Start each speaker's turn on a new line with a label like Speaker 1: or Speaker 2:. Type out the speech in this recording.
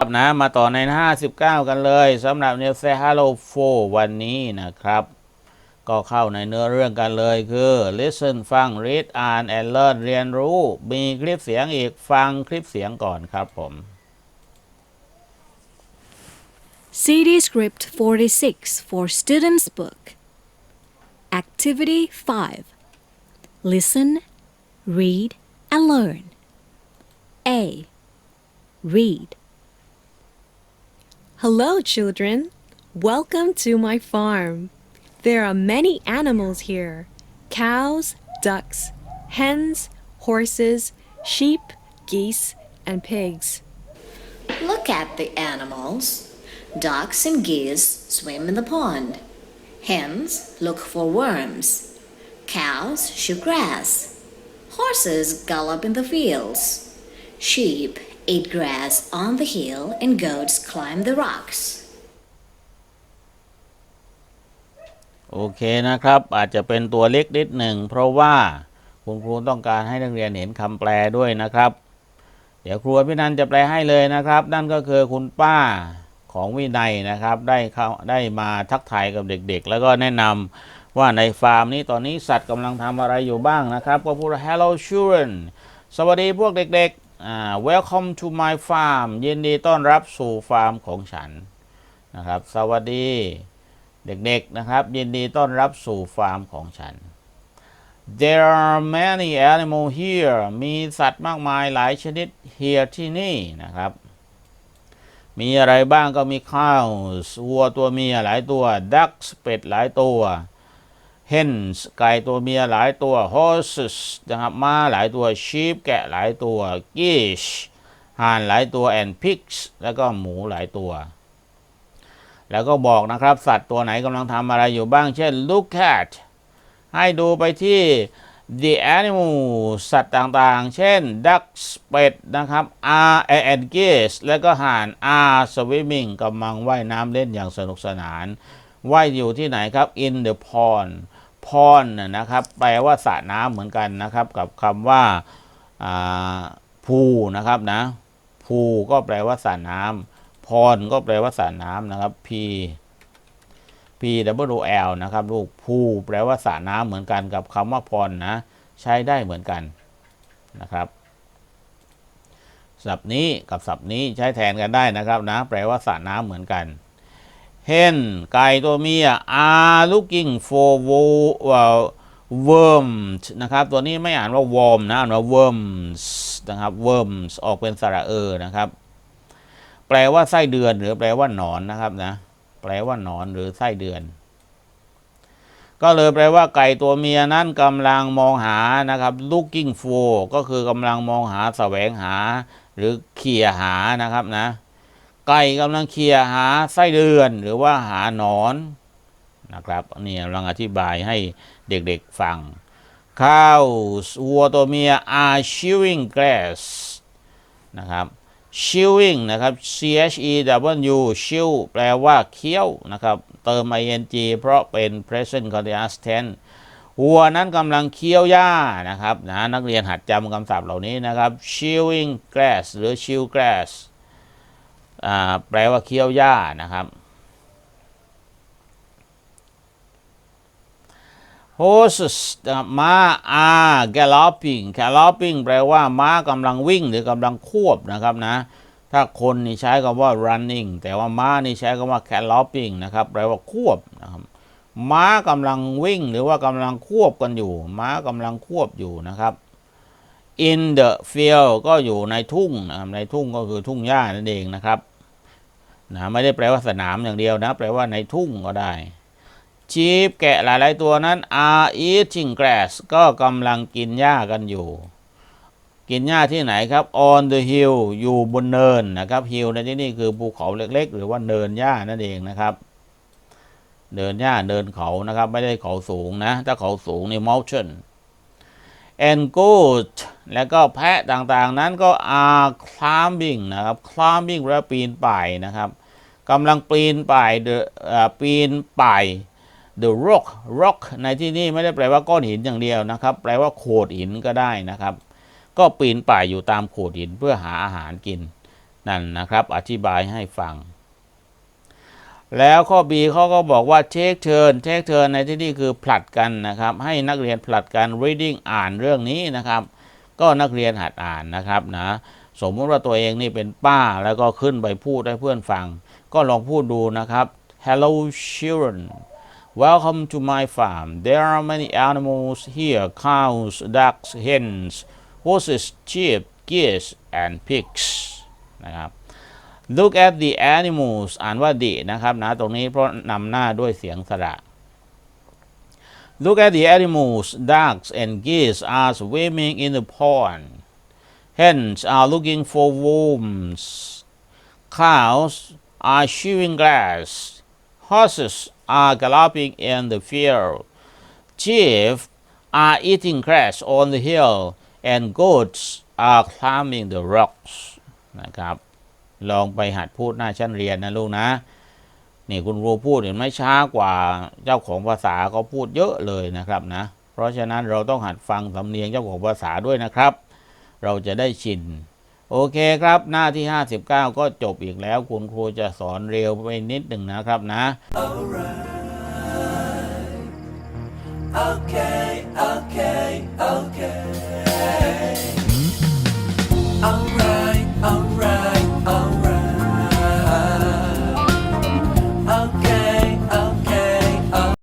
Speaker 1: ครับนะมาต่อในห้า59 กันเลยสำหรับ New Say Hello for วันนี้นะครับ ก็เข้าในเนื้อเรื่องกันเลยคือ listen ฟัง read อ่าน and learn เรียนรู้ มีคลิปเสียงอีกฟังคลิปเสียงก่อนครับผม
Speaker 2: CD Script 46 for Students Book. Activity 5. Listen, read, and learn. A. Read.
Speaker 3: Hello, children. Welcome to my farm. There are many animals here cows, ducks, hens, horses, sheep, geese, and pigs.
Speaker 4: Look at the animals. Ducks and geese swim in the pond. Hens look for worms. Cows chew grass. Horses gallop in the fields. Sheep eat grass on the hill and goats climb the rocks.
Speaker 1: โอเคนะครับ อาจจะเป็นตัวเล็กนิดหนึ่ง เพราะว่าคุณครูต้องการให้นักเรียนเห็นคำแปลด้วยนะครับ เดี๋ยวครูพี่นันจะแปลให้เลยนะครับ นั่นก็คือคุณป้าของวินัยนะครับ ได้เข้าได้มาทักทายกับเด็กๆ แล้วก็แนะนำว่าในฟาร์มนี้ตอนนี้สัตว์กำลังทำอะไรอยู่บ้างนะครับ ก็พูด hello children สวัสดีพวกเด็กๆ welcome to my farm ยินดีต้อนรับสู่ฟาร์มของฉันนะครับ สวัสดีเด็กๆนะครับ ยินดีต้อนรับสู่ฟาร์มของฉัน There are many animals here มีสัตว์มากมายหลายชนิด here ที่นี่นะครับ มีอะไรบ้างก็มี cows วัวตัวเมียหลายตัว ducks เป็ดหลายตัว hens ไก่ตัวเมียหลายตัว horses นะครับม้าหลายตัว sheep แกะหลายตัว geese ห่านหลายตัว and pigs แล้วก็หมูหลายตัว แล้วก็บอกนะครับ สัตว์ตัวไหนกำลังทำอะไรอยู่บ้าง เช่น look at ให้ดูไปที่ the animal สัตว์ต่างๆ เช่น ducks เป็ดนะครับ are and geese แล้วก็ห่าน are swimming กำลังว่ายน้ำเล่นอย่างสนุกสนานว่ายอยู่ที่ไหนครับ in the pond pond น่ะนะครับ แปลว่าสระน้ำเหมือนกันนะครับ กับคำว่าอ่าพูนะครับนะพูก็แปลว่าสระน้ำพรก็แปลว่าสระน้ำนะครับ P P W L นะครับลูกพูแปลว่าสระน้ำเหมือนกันกับคำว่าพรนะ ใช้ได้เหมือนกันนะครับศัพท์นี้กับศัพท์นี้ใช้แทนกันได้นะครับนะ แปลว่าสระน้ำเหมือนกัน hen ไก่ตัวเมีย are looking for wo- uh, worms นะครับ ตัวนี้ไม่อ่านว่า worm นะ อ่านว่า worms นะครับ worms ออกเป็นสระเออนะครับ แปลว่าไส้เดือนหรือแปลว่าหนอนนะครับนะ แปลว่าหนอนหรือไส้เดือน ก็เลยแปลว่าไก่ตัวเมียนั้นกำลังมองหานะครับ looking for ก็คือกำลังมองหาแสวงหา หรือเขี่ยหานะครับนะ ไก่กำลังเขี่ยหาไส้เดือนหรือว่าหาหนอนนะครับนี่กำลังอธิบายให้เด็กๆฟังข้าววัวตัวเมีย are chewing grass นะครับ chewing นะครับ c h e w chew แปลว่าเคี้ยวนะครับ เติม ing เพราะเป็น present continuous tense วัวนั้นกำลังเคี้ยวหญ้านะครับนะนักเรียนหัดจำคำศัพท์เหล่านี้นะครับ chewing grass หรือ chew grass แปลว่าเคี้ยวหญ้านะครับ horses ม้า are galloping galloping แปลว่าม้ากำลังวิ่งหรือกำลังควบนะครับนะ ถ้าคนนี่ใช้คำว่า running แต่ว่าม้านี่ใช้คำว่า galloping นะครับ แปลว่าควบนะครับ ม้ากำลังวิ่งหรือว่ากำลังควบกันอยู่ ม้ากำลังควบอยู่นะครับ in the field ก็อยู่ในทุ่งนะครับในทุ่งก็คือทุ่งหญ้านั่นเองนะครับนะไม่ได้แปลว่าสนามอย่างเดียวนะ แปลว่าในทุ่งก็ได้ชีพแกะหลาย ๆ ตัวนั้น are eating grass ก็กำลังกินหญ้ากันอยู่ กินหญ้าที่ไหนครับ on the hill อยู่บนเนินนะครับ hill ในที่นี่คือภูเขาเล็ก ๆ หรือว่าเนินหญ้านั่นเองนะครับ เนินหญ้าเนินเขานะครับ ไม่ได้เขาสูงนะ ถ้าเขาสูงนี่ mountain and goat แล้วก็แพะต่างๆนั้นก็ are climbing นะครับ climbing แปลว่าปีนป่ายนะครับกำลังปีนป่าย the เอ่อปีนป่าย the rock rock ในที่นี่ไม่ได้แปลว่าก้อนหินอย่างเดียวนะครับ แปลว่าโขดหินก็ได้นะครับ ก็ปีนป่ายอยู่ตามโขดหินเพื่อหาอาหารกินนั่นนะครับ อธิบายให้ฟัง แล้วข้อ B เขาก็บอกว่า take turn take turn ในที่นี้คือผลัดกันนะครับ ให้นักเรียนผลัดกัน reading อ่านเรื่องนี้นะครับ ก็นักเรียนหัดอ่านนะครับนะสมมติว่าตัวเองนี่เป็นป้าแล้วก็ขึ้นไปพูดให้เพื่อนฟัง ก็ลองพูดดูนะครับ Hello children Welcome to my farm There are many animals here cows ducks hens horses sheep geese and pigs นะครับ Look at the animals อ่านว่าดินะครับนะตรงนี้เพราะนำหน้าด้วยเสียงสระ Look at the animals ducks and geese are swimming in the pond hens are looking for worms cows are chewing grass horses are galloping in the field sheep are eating grass on the hill and goats are climbing the rocks นะครับ ลองไปหัดพูดหน้าชั้นเรียนนะลูกนะ นี่คุณครูพูดเห็นไหมช้ากว่าเจ้าของภาษาเขาพูดเยอะเลยนะครับนะ เพราะฉะนั้นเราต้องหัดฟังสำเนียงเจ้าของภาษาด้วยนะครับ เราจะได้ชิน โอเคครับหน้าที่ 59 ก็จบอีกแล้ว คุณครูจะสอนเร็วไปนิดหนึ่งนะครับนะ
Speaker 5: Alright. Okay.